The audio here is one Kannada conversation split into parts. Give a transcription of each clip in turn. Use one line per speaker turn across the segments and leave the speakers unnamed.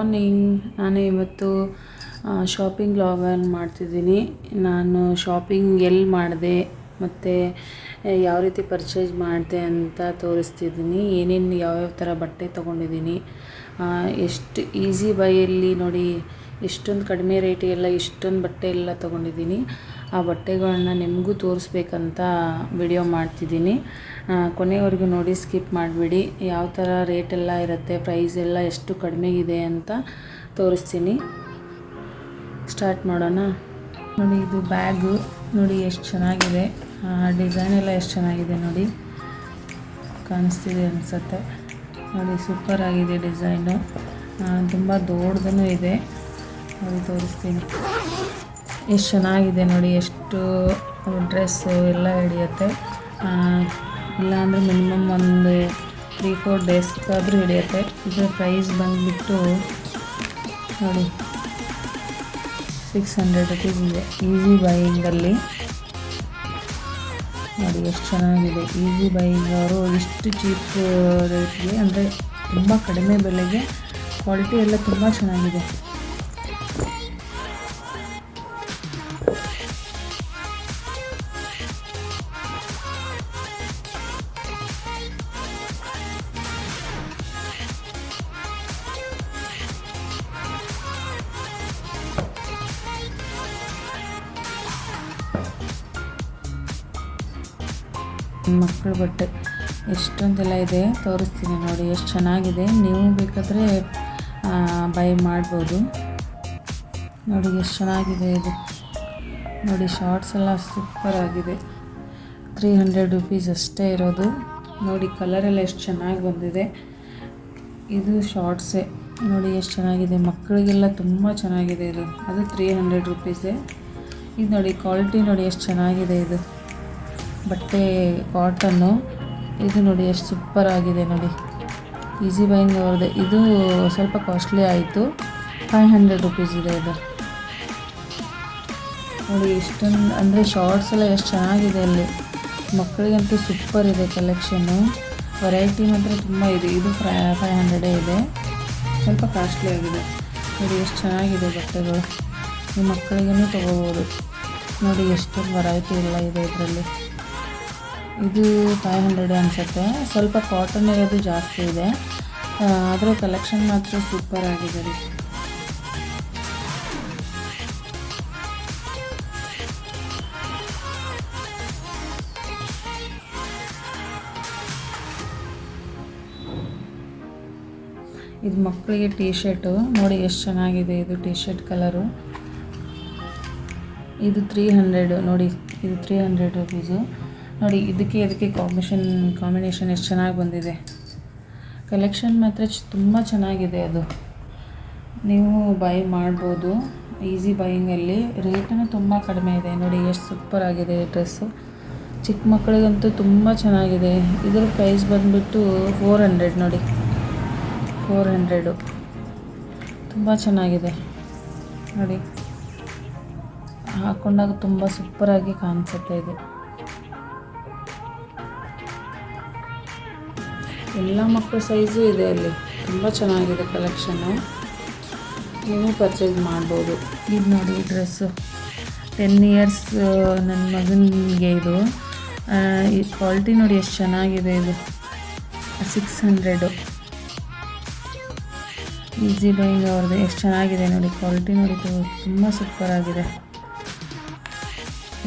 ಮಾರ್ನಿಂಗ್ ನಾನು ಇವತ್ತು ಶಾಪಿಂಗ್ ಲಾಗನ್ ಮಾಡ್ತಿದ್ದೀನಿ. ನಾನು ಶಾಪಿಂಗ್ ಎಲ್ಲಿ ಮಾಡಿದೆ, ಮತ್ತು ಯಾವ ರೀತಿ ಪರ್ಚೇಸ್ ಮಾಡಿದೆ ಅಂತ ತೋರಿಸ್ತಿದ್ದೀನಿ. ಏನೇನು ಯಾವ್ಯಾವ ಥರ ಬಟ್ಟೆ ತೊಗೊಂಡಿದ್ದೀನಿ. ಎಷ್ಟು ಈಸಿ ಬೈಯಲ್ಲಿ ನೋಡಿ, ಎಷ್ಟೊಂದು ಕಡಿಮೆ ರೇಟಿಗೆಲ್ಲ ಇಷ್ಟೊಂದು ಬಟ್ಟೆ ಎಲ್ಲ ತೊಗೊಂಡಿದ್ದೀನಿ. ಆ ಬಟ್ಟೆಗಳನ್ನ ನಿಮಗೂ ತೋರಿಸ್ಬೇಕಂತ ವಿಡಿಯೋ ಮಾಡ್ತಿದ್ದೀನಿ. ಕೊನೆವರೆಗೂ ನೋಡಿ ಸ್ಕಿಪ್ ಮಾಡಿಬಿಡಿ. ಯಾವ ಥರ ರೇಟೆಲ್ಲ ಇರುತ್ತೆ ಪ್ರೈಸ್ ಎಲ್ಲ ಎಷ್ಟು ಕಡಿಮೆಗಿದೆ ಅಂತ ತೋರಿಸ್ತೀನಿ. ಸ್ಟಾರ್ಟ್ ಮಾಡೋಣ. ನೋಡಿ, ಇದು ಬ್ಯಾಗು ನೋಡಿ, ಎಷ್ಟು ಚೆನ್ನಾಗಿದೆ. ಡಿಸೈನ್ ಎಲ್ಲ ಎಷ್ಟು ಚೆನ್ನಾಗಿದೆ ನೋಡಿ. ಕಾಣಿಸ್ತಿದೆ ಅನಿಸುತ್ತೆ. ನೋಡಿ ಸೂಪರ್ ಆಗಿದೆ ಡಿಸೈನು ತುಂಬ ದೊಡ್ಡದೂ ಇದೆ. ನೋಡಿ, ತೋರಿಸ್ತೀನಿ. ಎಷ್ಟು ಚೆನ್ನಾಗಿದೆ ನೋಡಿ, ಎಷ್ಟು ಡ್ರೆಸ್ಸು ಎಲ್ಲ ಹಿಡಿಯುತ್ತೆ. ಇಲ್ಲಾಂದರೆ ಮಿನಿಮಮ್ ಒಂದು ತ್ರೀ ಫೋರ್ ಡೇಸ್ಗಾದರೂ ಹಿಡಿಯುತ್ತೆ. ಇದರ ಪ್ರೈಸ್ ಬಂದುಬಿಟ್ಟು ನೋಡಿ ಸಿಕ್ಸ್ ಹಂಡ್ರೆಡ್ ರುಪೀಸ್ ಇದೆ. ಈಸಿ ಬೈಯಿಂಗಲ್ಲಿ ನೋಡಿ, ಎಷ್ಟು ಚೆನ್ನಾಗಿದೆ. ಈಸಿ ಬೈಯಿಂಗ್ ಅವರು ಇಷ್ಟು ಚೀಪ್ ರೇಟ್ಗೆ ಅಂದರೆ ತುಂಬ ಕಡಿಮೆ ಬೆಲೆಗೆ ಕ್ವಾಲಿಟಿ ಎಲ್ಲ ತುಂಬ ಚೆನ್ನಾಗಿದೆ. ಮಕ್ಕಳ ಬಟ್ಟೆ. ಎಷ್ಟೊಂದೆಲ್ಲ ಇದೆ, ತೋರಿಸ್ತೀನಿ ನೋಡಿ, ಎಷ್ಟು ಚೆನ್ನಾಗಿದೆ. ನೀವು ಬೇಕಾದರೆ ಬೈ ಮಾಡ್ಬೋದು. ನೋಡಿ, ಎಷ್ಟು ಚೆನ್ನಾಗಿದೆ ಇದು. ನೋಡಿ ಶಾರ್ಟ್ಸ್ ಎಲ್ಲ ಸೂಪರ್ ಆಗಿದೆ. ತ್ರೀ ಹಂಡ್ರೆಡ್ ರುಪೀಸ್ ಅಷ್ಟೇ ಇರೋದು. ನೋಡಿ ಕಲರೆಲ್ಲ ಎಷ್ಟು ಚೆನ್ನಾಗಿ ಬಂದಿದೆ. ಇದು ಶಾರ್ಟ್ಸೇ ನೋಡಿ, ಎಷ್ಟು ಚೆನ್ನಾಗಿದೆ. ಮಕ್ಕಳಿಗೆಲ್ಲ ತುಂಬ ಚೆನ್ನಾಗಿದೆ ಇದು. ಅದು ತ್ರೀ ಹಂಡ್ರೆಡ್ ರುಪೀಸೇ ಇದು ನೋಡಿ ಕ್ವಾಲಿಟಿ ನೋಡಿ, ಎಷ್ಟು ಚೆನ್ನಾಗಿದೆ ಇದು. ಬಟ್ಟೆ ಕಾಟನ್ನು ಇದು ನೋಡಿ ಎಷ್ಟು ಸೂಪರ್ ಆಗಿದೆ ನೋಡಿ. ಈಸಿ ಬೈಂಗ್ ಅವ್ರದ್ದು. ಇದು ಸ್ವಲ್ಪ ಕಾಸ್ಟ್ಲಿ ಆಯಿತು. ಫೈವ್ ಹಂಡ್ರೆಡ್ ರುಪೀಸ್ ಇದೆ ಇದು. ನೋಡಿ ಇಷ್ಟೊಂದು, ಅಂದರೆ ಶಾರ್ಟ್ಸ್ ಎಲ್ಲ ಎಷ್ಟು ಚೆನ್ನಾಗಿದೆ ಅಲ್ಲಿ. ಮಕ್ಕಳಿಗಂತೂ ಸೂಪರ್ ಇದೆ ಕಲೆಕ್ಷನ್ನು ವೆರೈಟಿ ಮಾತ್ರ ತುಂಬ ಇದೆ. ಇದು ಫ್ರೈ ಫೈವ್ ಹಂಡ್ರೆಡೇ ಇದೆ. ಸ್ವಲ್ಪ ಕಾಸ್ಟ್ಲಿ ಆಗಿದೆ. ನೋಡಿ ಎಷ್ಟು ಚೆನ್ನಾಗಿದೆ ಬಟ್ಟೆಗಳು. ನಿಮ್ಮ ಮಕ್ಕಳಿಗೂ ತೊಗೋಬೋದು. ನೋಡಿ ಎಷ್ಟೊಂದು ವೆರೈಟಿ ಎಲ್ಲ ಇದೆ ಇದರಲ್ಲಿ. ಇದು ಫೈವ್ ಹಂಡ್ರೆಡ್ ಅನಿಸುತ್ತೆ. ಸ್ವಲ್ಪ ಕಾಟನ್ ಇರೋದು ಜಾಸ್ತಿ ಇದೆ. ಆದರೂ ಕಲೆಕ್ಷನ್ ಮಾತ್ರ ಸೂಪರ್ ಆಗಿದೆ ರೀ. ಇದು ಮಕ್ಕಳಿಗೆ ಟೀ ಶರ್ಟು ನೋಡಿ ಎಷ್ಟು ಚೆನ್ನಾಗಿದೆ ಇದು ಟೀ ಶರ್ಟ್ ಕಲರು ಇದು ತ್ರೀ ಹಂಡ್ರೆಡು ನೋಡಿ, ಇದು ತ್ರೀ ಹಂಡ್ರೆಡ್ ರುಪೀಸು ನೋಡಿ, ಇದಕ್ಕೆ ಇದಕ್ಕೆ ಕಾಂಬಿನೇಷನ್ ಕಾಂಬಿನೇಷನ್ ಎಷ್ಟು ಚೆನ್ನಾಗಿ ಬಂದಿದೆ. ಕಲೆಕ್ಷನ್ ಮಾತ್ರ ತುಂಬ ಚೆನ್ನಾಗಿದೆ ಅದು. ನೀವು ಬೈ ಮಾಡ್ಬೋದು. ಈಸಿ ಬೈಯಿಂಗಲ್ಲಿ ರೇಟನ್ನು ತುಂಬ ಕಡಿಮೆ ಇದೆ. ನೋಡಿ, ಎಷ್ಟು ಸೂಪರ್ ಆಗಿದೆ ಡ್ರೆಸ್ಸು ಚಿಕ್ಕ ಮಕ್ಕಳಿಗಂತೂ ತುಂಬ ಚೆನ್ನಾಗಿದೆ. ಇದರ ಪ್ರೈಸ್ ಬಂದುಬಿಟ್ಟು ಫೋರ್ ಹಂಡ್ರೆಡ್ ನೋಡಿ. ಫೋರ್ ಹಂಡ್ರೆಡು ತುಂಬ ಚೆನ್ನಾಗಿದೆ. ನೋಡಿ. ಹಾಕ್ಕೊಂಡಾಗ ತುಂಬ ಸೂಪರಾಗಿ ಕಾಣಿಸುತ್ತೆ ಇದು. ಎಲ್ಲ ಮಕ್ಕಳ ಸೈಜು ಇದೆ ಅಲ್ಲಿ. ತುಂಬ ಚೆನ್ನಾಗಿದೆ ಕಲೆಕ್ಷನ್ನು ನೀವು ಪರ್ಚೇಸ್ ಮಾಡ್ಬೋದು. ಇದು ನೋಡಿ ಡ್ರೆಸ್ಸು ಟೆನ್ ಇಯರ್ಸ್ ನನ್ನ ಮಗನಿಗೆ ಇದು. ಈ ಕ್ವಾಲಿಟಿ ನೋಡಿ ಎಷ್ಟು ಚೆನ್ನಾಗಿದೆ ಇದು. ಸಿಕ್ಸ್ ಹಂಡ್ರೆಡು ಈಸಿ ಬೈಯಿಂಗ್ ಅವ್ರದ್ದು. ಎಷ್ಟು ಚೆನ್ನಾಗಿದೆ ನೋಡಿ. ಕ್ವಾಲಿಟಿ ನೋಡಿ ತುಂಬ ಸೂಪರ್ ಆಗಿದೆ.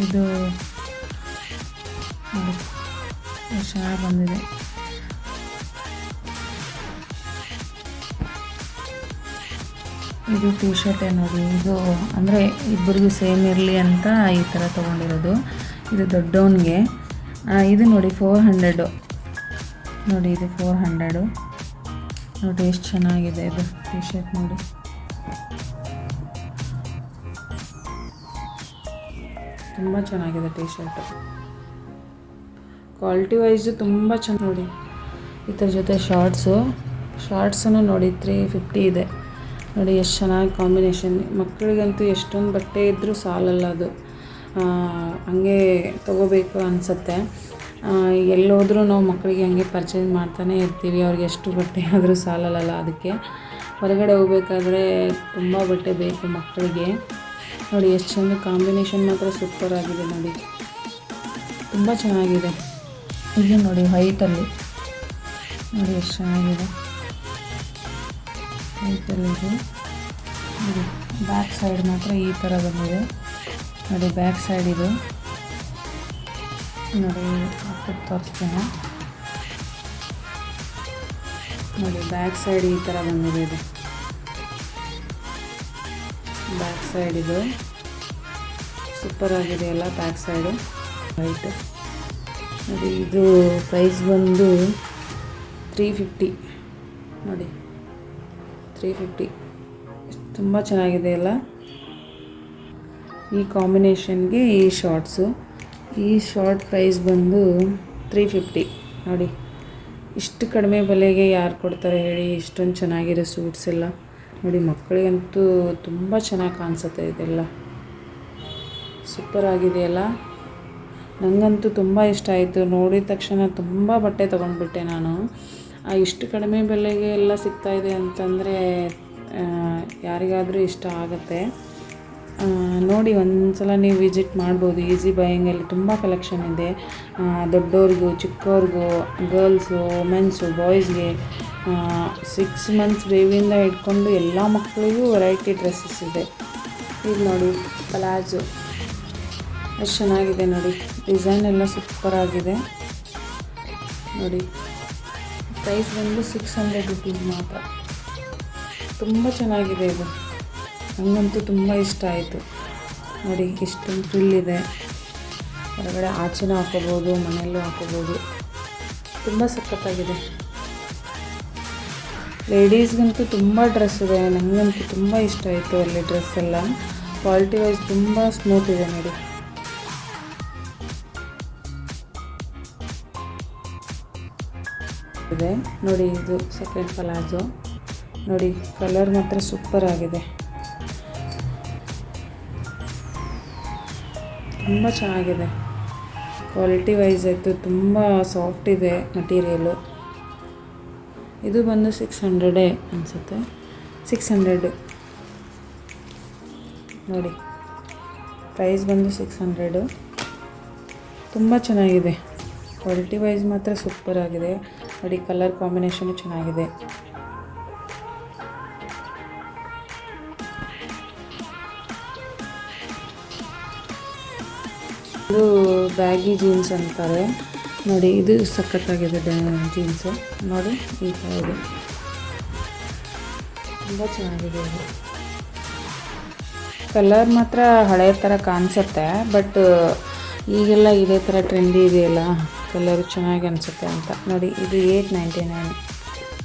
ಇದು ಎಷ್ಟು ಚೆನ್ನಾಗಿ ಬಂದಿದೆ. ಇದು ಟೀ ಶರ್ಟೇ ನೋಡಿ ಇದು ಅಂದರೆ ಇಬ್ಬರಿಗೂ ಸೇಮ್ ಇರಲಿ ಅಂತ ಈ ಥರ ತೊಗೊಂಡಿರೋದು. ಇದು ದೊಡ್ಡವನಿಗೆ. ಇದು ನೋಡಿ ಫೋರ್ ಹಂಡ್ರೆಡು ನೋಡಿ ಇದು ಫೋರ್ ಹಂಡ್ರೆಡು ನೋಡಿ ಎಷ್ಟು ಚೆನ್ನಾಗಿದೆ ಇದು ಟೀ ಶರ್ಟ್ ನೋಡಿ. ತುಂಬ ಚೆನ್ನಾಗಿದೆ ಟೀ ಶರ್ಟ್ ಕ್ವಾಲಿಟಿ ವೈಸು ತುಂಬ ಚೆನ್ನಾಗಿ ನೋಡಿ ಇದರ ಜೊತೆ ಶಾರ್ಟ್ಸು ಶಾರ್ಟ್ಸನ್ನು ನೋಡಿ ತ್ರೀ ಫಿಫ್ಟಿ ಇದೆ. ನೋಡಿ, ಎಷ್ಟು ಚೆನ್ನಾಗಿ ಕಾಂಬಿನೇಷನ್ ಮಕ್ಕಳಿಗಂತೂ ಎಷ್ಟೊಂದು ಬಟ್ಟೆ ಇದ್ದರೂ ಸಾಲಲ್ಲ ಅದು. ಹಂಗೆ ತೊಗೋಬೇಕು ಅನಿಸುತ್ತೆ. ಎಲ್ಲೋದ್ರೂ ನಾವು ಮಕ್ಕಳಿಗೆ ಹಂಗೆ ಪರ್ಚೇಸ್ ಮಾಡ್ತಾನೆ ಇರ್ತೀವಿ. ಅವ್ರಿಗೆ ಎಷ್ಟು ಬಟ್ಟೆ ಆದರೂ ಸಾಲಲ್ಲ ಅದಕ್ಕೆ. ಹೊರಗಡೆ ಹೋಗ್ಬೇಕಾದ್ರೆ ತುಂಬ ಬಟ್ಟೆ ಬೇಕು ಮಕ್ಕಳಿಗೆ ನೋಡಿ, ಎಷ್ಟು ಚೆಂದ ಕಾಂಬಿನೇಷನ್ ಮಾತ್ರ ಸೂಪರ್ ಆಗಿದೆ ನೋಡಿ. ತುಂಬ ಚೆನ್ನಾಗಿದೆ. ಇಲ್ಲಿ ನೋಡಿ ವೈಟಲ್ಲಿ ನೋಡಿ, ಎಷ್ಟು ಚೆನ್ನಾಗಿದೆ. ವೈಟಲ್ಲಿ ಇದೆ. ನೋಡಿ ಬ್ಯಾಕ್ ಸೈಡ್ ಮಾತ್ರ ಈ ಥರ ಬಂದಿದೆ. ನೋಡಿ ಬ್ಯಾಕ್ ಸೈಡ್ ಇದು. ನೋಡಿ ತೋರಿಸ್ತೀನಿ. ನೋಡಿ ಬ್ಯಾಕ್ ಸೈಡ್ ಈ ಥರ ಬಂದಿದೆ ಇದು. ಬ್ಯಾಕ್ ಸೈಡ್ ಇದು. ಸೂಪರ್ ಆಗಿದೆ ಅಲ್ಲ ಬ್ಯಾಕ್ ಸೈಡು ವೈಟ್ ನೋಡಿ, ಇದು ಪ್ರೈಸ್ ಬಂದು ತ್ರೀ ಫಿಫ್ಟಿ ನೋಡಿ. ತ್ರೀ ಫಿಫ್ಟಿ ತುಂಬ ಚೆನ್ನಾಗಿದೆ ಅಲ್ಲ ಈ ಕಾಂಬಿನೇಷನ್ಗೆ ಈ ಶಾರ್ಟ್ಸು ಈ ಶಾರ್ಟ್ ಪ್ರೈಸ್ ಬಂದು ತ್ರೀ ಫಿಫ್ಟಿ ನೋಡಿ, ಇಷ್ಟು ಕಡಿಮೆ ಬೆಲೆಗೆ ಯಾರು ಕೊಡ್ತಾರೆ ಹೇಳಿ, ಇಷ್ಟೊಂದು ಚೆನ್ನಾಗಿರೋ ಸೂಟ್ಸ್ ಎಲ್ಲ. ನೋಡಿ, ಮಕ್ಕಳಿಗಂತೂ ತುಂಬ ಚೆನ್ನಾಗಿ ಕಾಣಿಸುತ್ತೆ ಇದೆಲ್ಲ. ಸೂಪರ್ ಆಗಿದೆಯಲ್ಲ ನನಗಂತೂ ತುಂಬ ಇಷ್ಟ ಆಯಿತು. ನೋಡಿದ ತಕ್ಷಣ ತುಂಬ ಬಟ್ಟೆ ತೊಗೊಂಡ್ಬಿಟ್ಟೆ ನಾನು. ಇಷ್ಟು ಕಡಿಮೆ ಬೆಲೆಗೆ ಎಲ್ಲ ಸಿಗ್ತಾಯಿದೆ ಅಂತಂದರೆ ಯಾರಿಗಾದರೂ ಇಷ್ಟ ಆಗುತ್ತೆ. ನೋಡಿ, ಒಂದ್ಸಲ ನೀವು ವಿಸಿಟ್ ಮಾಡ್ಬೋದು. ಈಸಿ ಬೈಯಿಂಗಲ್ಲಿ ತುಂಬ ಕಲೆಕ್ಷನ್ ಇದೆ. ದೊಡ್ಡವ್ರಿಗೂ ಚಿಕ್ಕವ್ರಿಗೂ ಗರ್ಲ್ಸು ವುಮೆನ್ಸು ಬಾಯ್ಸ್ಗೆ ಸಿಕ್ಸ್ ಮಂತ್ಸ್ ಬೇಬಿಯಿಂದ ಹಿಡ್ಕೊಂಡು ಎಲ್ಲ ಮಕ್ಕಳಿಗೂ ವೆರೈಟಿ ಡ್ರೆಸ್ಸಸ್ ಇದೆ. ಈಗ ನೋಡಿ ಪ್ಲಾಜು ಎಷ್ಟು ಚೆನ್ನಾಗಿದೆ ನೋಡಿ. ಡಿಸೈನ್ ಎಲ್ಲ ಸೂಪರ್ ಆಗಿದೆ. ನೋಡಿ. ಪ್ರೈಸ್ ಬಂದು ಸಿಕ್ಸ್ ಹಂಡ್ರೆಡ್ ರುಪೀಸ್ ಮಾತ್ರ. ತುಂಬ ಚೆನ್ನಾಗಿದೆ ಇದು. ನನಗಂತೂ ತುಂಬ ಇಷ್ಟ ಆಯಿತು. ನೋಡಿ ಎಷ್ಟೊಂದು ಇದೆ. ಹೊರಗಡೆ ಆಚೆನೂ ಹಾಕೋಬೋದು, ಮನೆಯಲ್ಲೂ ಹಾಕೋಬೋದು. ತುಂಬ ಸಖತ್ತಾಗಿದೆ. ಲೇಡೀಸ್ಗಂತೂ ತುಂಬ ಡ್ರೆಸ್ ಇದೆ. ನನಗಂತೂ ತುಂಬ ಇಷ್ಟ ಆಯಿತು ಅಲ್ಲಿ ಡ್ರೆಸ್ ಎಲ್ಲ. ಕ್ವಾಲಿಟಿ ವೈಸ್ ತುಂಬ ಸ್ಮೂತ್ ಇದೆ ನೋಡಿ. ಇದೆ ನೋಡಿ ಇದು ಸೆಕೆಂಡ್ ಪಲಾಜು ನೋಡಿ ಕಲರ್ ಮಾತ್ರ ಸೂಪರ್ ಆಗಿದೆ. ತುಂಬ ಚೆನ್ನಾಗಿದೆ. ಕ್ವಾಲಿಟಿ ವೈಸ್ ಆಯಿತು, ತುಂಬ ಸಾಫ್ಟ್ ಇದೆ ಮಟೀರಿಯಲು ಇದು ಬಂದು ಸಿಕ್ಸ್ ಹಂಡ್ರೆಡೇ ಅನಿಸುತ್ತೆ. ಸಿಕ್ಸ್ ಹಂಡ್ರೆಡ್ ನೋಡಿ ಪ್ರೈಸ್ ಬಂದು ಸಿಕ್ಸ್ ಹಂಡ್ರೆಡು ತುಂಬ ಚೆನ್ನಾಗಿದೆ. ಕ್ವಾಲಿಟಿ ವೈಸ್ ಮಾತ್ರ ಸೂಪರ್ ಆಗಿದೆ. ನೋಡಿ ಕಲರ್ ಕಾಂಬಿನೇಷನು ಚೆನ್ನಾಗಿದೆ. ಇದು ಬ್ಯಾಗಿ ಜೀನ್ಸ್ ಅಂತಾರೆ. ನೋಡಿ, ಇದು ಸಖತ್ತಾಗಿದೆ ಜೀನ್ಸ್ ನೋಡಿ, ಈ ಥರ ಇದೆ. ತುಂಬ ಚೆನ್ನಾಗಿದೆ ಇದು. ಕಲರ್ ಮಾತ್ರ ಹಳೆಯ ಥರ ಕಾಣಿಸುತ್ತೆ ಬಟ್ ಈಗೆಲ್ಲ ಇದೇ ಥರ ಟ್ರೆಂಡಿ ಇದೆಯಲ್ಲ? ಕಲರ್ ಚೆನ್ನಾಗಿ ಅನಿಸುತ್ತೆ ಅಂತ. ನೋಡಿ, ಇದು ಏಯ್ಟ್ ನೈಂಟಿ ನೈನ್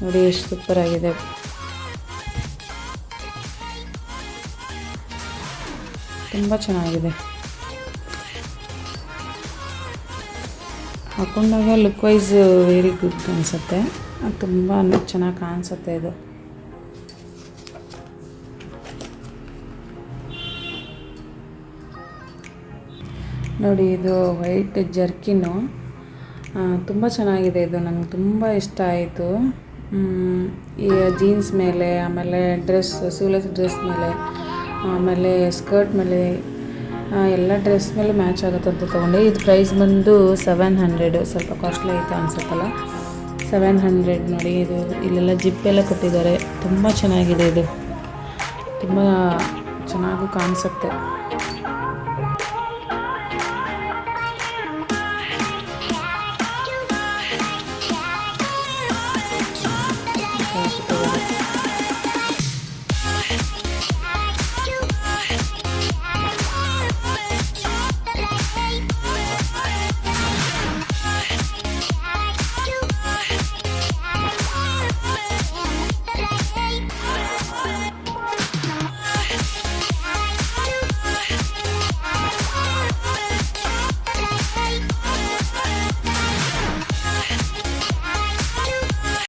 ನೋಡಿ, ಎಷ್ಟು ಸೂಪರ್ ಆಗಿದೆ. ತುಂಬ ಚೆನ್ನಾಗಿದೆ. ಹಾಕೊಂಡಾಗ ಲುಕ್ ವೈಸ್ ವೆರಿ ಗುಡ್ ಅನಿಸುತ್ತೆ. ತುಂಬ ಚೆನ್ನಾಗಿ ಕಾಣಿಸುತ್ತೆ ಇದು. ನೋಡಿ, ಇದು ವೈಟ್ ಜರ್ಕಿನ್ನು ತುಂಬ ಚೆನ್ನಾಗಿದೆ ಇದು. ನನಗೆ ತುಂಬ ಇಷ್ಟ ಆಯಿತು. ಈ ಜೀನ್ಸ್ ಮೇಲೆ, ಆಮೇಲೆ ಡ್ರೆಸ್ ಸೀವ್ಲೆಸ್ ಡ್ರೆಸ್ ಮೇಲೆ, ಆಮೇಲೆ ಸ್ಕರ್ಟ್ ಮೇಲೆ ಎಲ್ಲ ಡ್ರೆಸ್ ಮೇಲೆ ಮ್ಯಾಚ್ ಆಗುತ್ತೆ ಅಂತ ತೊಗೊಂಡೆ. ಇದು ಪ್ರೈಸ್ ಬಂದು ಸೆವೆನ್ ಹಂಡ್ರೆಡ್ ಸ್ವಲ್ಪ ಕಾಸ್ಟ್ಲಿ ಆಯಿತು ಅನ್ಸುತ್ತಲ್ಲ? ಸೆವೆನ್ ಹಂಡ್ರೆಡ್ ನೋಡಿ ಇದು. ಇಲ್ಲೆಲ್ಲ ಜಿಪ್ ಎಲ್ಲ ಕೊಟ್ಟಿದ್ದಾರೆ. ತುಂಬ ಚೆನ್ನಾಗಿದೆ ಇದು. ತುಂಬ ಚೆನ್ನಾಗೂ ಕಾಣಿಸುತ್ತೆ.